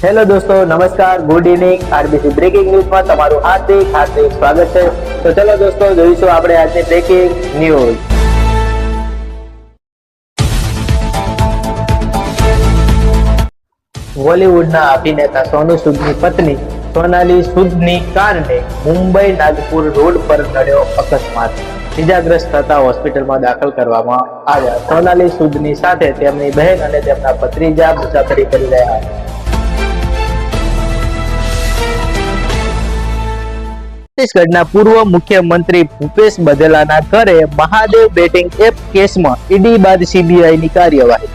Hello દોસ્તો, નમસ્કાર. Good evening. RBC breaking ન્યૂઝમાં તમારું હાર્દિક હાર્દિક સ્વાગત છે. તો ચલો દોસ્તો, જોઈશું આપણે આજની બ્રેકિંગ ન્યૂઝ. બોલિવૂડના અભિનેતા સોનુ સૂદની પત્ની સોનાલી સૂદની કારને મુંબઈ નાગપુર રોડ પર નડ્યો અકસ્માત. ઇજાગ્રસ્ત થતા હોસ્પિટલમાં દાખલ કરવામાં આવ્યા. સોનાલી સૂદની સાથે તેમની બહેન અને તેમના ભત્રીજા મુસાફરી કરી રહ્યા હતા છત્તીસગઢના પૂર્વ મુખ્યમંત્રી ભૂપેશ બધેલાના ઘરે મહાદેવ બેટિંગ એપ કેસમાં ઈડી બાદ સીબીઆઈની કાર્યવાહી.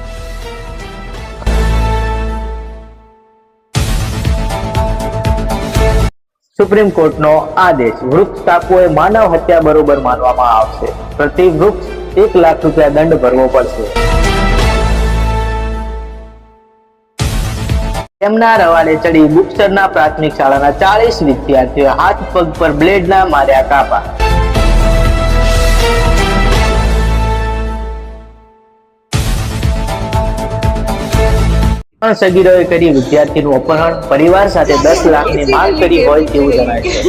સુપ્રીમ કોર્ટનો આદેશ. વૃક્ષ કાપવો એ માનવ હત્યા બરોબર માનવામાં આવશે. પ્રતિ વૃક્ષ એક લાખ રૂપિયા દંડ ભરવો પડશે. તેમના રવાડે ચડી બુકસરના પ્રાથમિક શાળાના ચાલીસ વિદ્યાર્થીઓ હાથ પગ પર બ્લેડના માર્યા કાપા. ત્રણ સગીરોએ કરી વિદ્યાર્થીનું અપહરણ, પરિવાર સાથે દસ લાખની માંગ કરી હોય તેવું જણાય છે.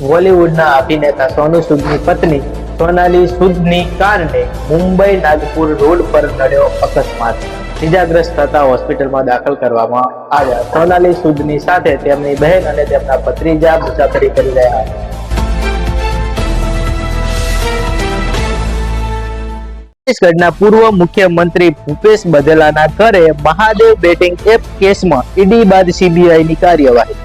બોલિવૂડના અભિનેતા સોનુ સૂદની પત્ની સોનાલી સૂદની કારને મુંબઈ નાગપુર રોડ પર નડ્યો અકસ્માત. ઇજાગ્રસ્ત થતા હોસ્પિટલમાં દાખલ કરવામાં આવ્યા. સોનાલી સૂદની સાથે તેમની બહેન અને તેમના ભત્રીજા મુસાફરી કરી રહ્યા છત્તીસગઢના પૂર્વ મુખ્યમંત્રી ભૂપેશ બધેલાના ઘરે મહાદેવ બેટિંગ એપ કેસમાં ઈડી બાદ સીબીઆઈની કાર્યવાહી.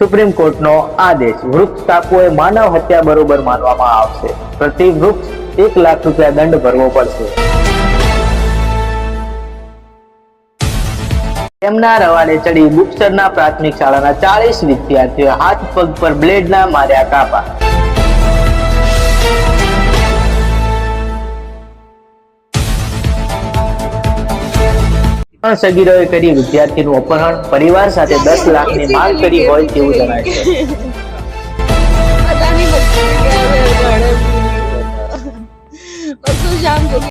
સુપ્રીમ કોર્ટનો આદેશ. વૃક્ષ કાપવો એ માનવ હત્યા બરોબર માનવામાં આવશે. પ્રતિ વૃક્ષ એક લાખ રૂપિયા દંડ ભરવો પડશે. તેમના રવાડે ચડી બુકસરના પ્રાથમિક શાળાના ચાલીસ વિદ્યાર્થીઓ હાથ પગ પર બ્લેડના માર્યા કાપા. ત્રણ સગીરોએ કરી વિદ્યાર્થીનું અપહરણ પરિવાર સાથે દસ લાખની માંગ કરી હોય તેવું જણાય છે.